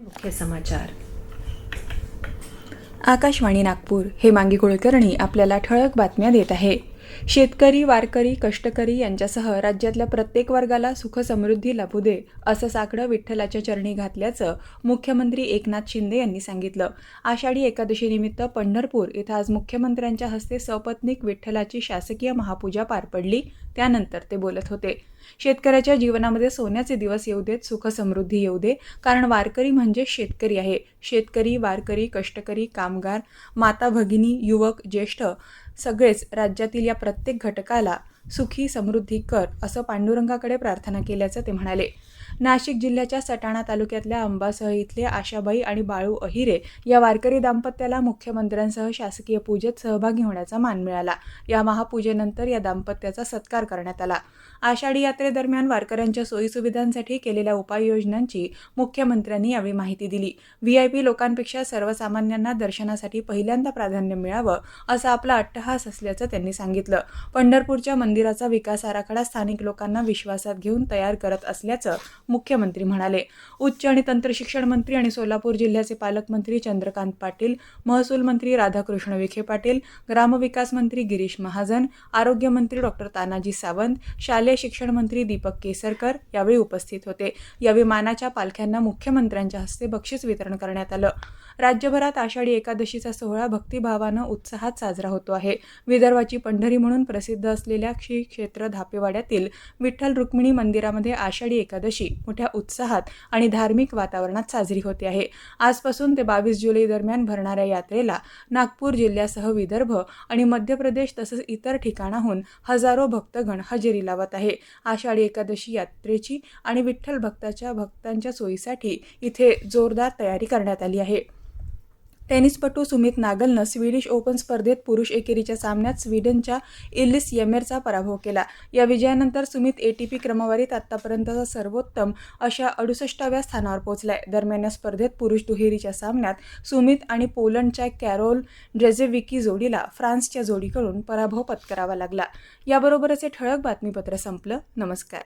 मुख्य समाचार. आकाशवाणी नागपूर हे मांगी कुलकर्णी आपल्याला ठळक बातम्या देत आहे. शेतकरी वारकरी कष्टकरी यांच्यासह राज्यातल्या प्रत्येक वर्गाला सुख समृद्धी लाभू दे असं साकडं विठ्ठलाच्या चरणी घातल्याचं मुख्यमंत्री एकनाथ शिंदे यांनी सांगितलं. आषाढी एकादशीनिमित्त पंढरपूर इथं आज मुख्यमंत्र्यांच्या हस्ते सपत्नीक विठ्ठलाची शासकीय महापूजा पार पडली त्यानंतर ते बोलत होते. शेतकऱ्याच्या जीवनामध्ये सोन्याचे दिवस येऊ देत सुख समृद्धी येऊ दे कारण वारकरी म्हणजे शेतकरी आहे. शेतकरी वारकरी कष्टकरी कामगार माता भगिनी युवक ज्येष्ठ सगळेच राज्यातील या प्रत्येक घटकाला सुखी समृद्धी कर असं पांडुरंगाकडे प्रार्थना केल्याचं ते म्हणाले. नाशिक जिल्ह्याच्या सटाणा तालुक्यातल्या अंबासह इथले आशाबाई आणि बाळू अहिरे या वारकरी दाम्पत्याला मुख्यमंत्र्यांसह शासकीय पूजेत सहभागी होण्याचा मान मिळाला. या महापूजेनंतर या दाम्पत्याचा सत्कार करण्यात आला. आषाढी यात्रेदरम्यान वारकऱ्यांच्या सोयीसुविधांसाठी केलेल्या उपाययोजनांची मुख्यमंत्र्यांनी यावेळी माहिती दिली. व्हीआयपी लोकांपेक्षा सर्वसामान्यांना दर्शनासाठी पहिल्यांदा प्राधान्य मिळावं असा आपला अट्टहास असल्याचं त्यांनी सांगितलं. पंढरपूरच्या मंदिराचा विकास आराखडा स्थानिक लोकांना विश्वासात घेऊन तयार करत असल्याचं मुख्यमंत्री म्हणाले. उच्च आणि तंत्रशिक्षण मंत्री आणि सोलापूर जिल्ह्याचे पालकमंत्री चंद्रकांत पाटील महसूल मंत्री राधाकृष्ण विखे पाटील ग्रामविकास मंत्री गिरीश महाजन आरोग्यमंत्री डॉक्टर तानाजी सावंत शालेय शिक्षण मंत्री दीपक केसरकर यावेळी उपस्थित होते. या विमानाच्या पालख्यांना मुख्यमंत्र्यांच्या हस्ते बक्षीस वितरण करण्यात आलं. राज्यभरात आषाढी एकादशीचा सोहळा भक्तिभावानं उत्साहात साजरा होतो आहे. विदर्भाची पंढरी म्हणून प्रसिद्ध असलेल्या श्री क्षेत्र धापेवाड्यातील विठ्ठल रुक्मिणी मंदिरामध्ये आषाढी एकादशी मोठ्या उत्साहात आणि धार्मिक वातावरणात साजरी होते आहे. आजपासून ते बावीस जुलै दरम्यान भरणाऱ्या यात्रेला नागपूर जिल्ह्यासह विदर्भ आणि मध्य प्रदेश तसंच इतर ठिकाणाहून हजारो भक्तगण हजेरी लावत आहे. आषाढी एकादशी यात्रेची आणि विठ्ठल भक्ताच्या भक्तांच्या सोयीसाठी इथे जोरदार तयारी करण्यात आली आहे. टेनिसपटू सुमित नागलनं स्वीडिश ओपन स्पर्धेत पुरुष एकेरीच्या सामन्यात स्वीडनच्या इलिस येमेरचा पराभव केला. या विजयानंतर सुमित एटीपी क्रमवारीत आतापर्यंतचा सर्वोत्तम अशा अडुसष्टाव्या स्थानावर पोहोचलाय. दरम्यान या स्पर्धेत पुरुष दुहेरीच्या सामन्यात सुमित आणि पोलंडच्या कॅरोल ड्रेझेविकी जोडीला फ्रान्सच्या जोडीकडून पराभव पत्करावा लागला. याबरोबरच हे ठळक बातमीपत्र संपलं. नमस्कार.